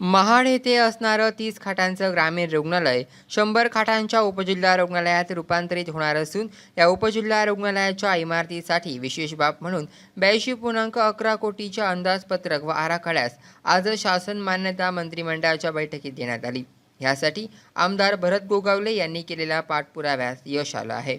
महाड येथे असणारं तीस खाटांचं ग्रामीण रुग्णालय शंभर खाटांच्या उपजिल्हा रुग्णालयात रूपांतरित होणार असून या उपजिल्हा रुग्णालयाच्या इमारतीसाठी विशेष बाब म्हणून ब्याऐंशी पूर्णांक अकरा कोटीच्या अंदाजपत्रक व आराखड्यास आज शासन मान्यता मंत्रिमंडळाच्या बैठकीत देण्यात आली. यासाठी आमदार भरत गोगावले यांनी केलेल्या पाठपुराव्यास यश आलं आहे.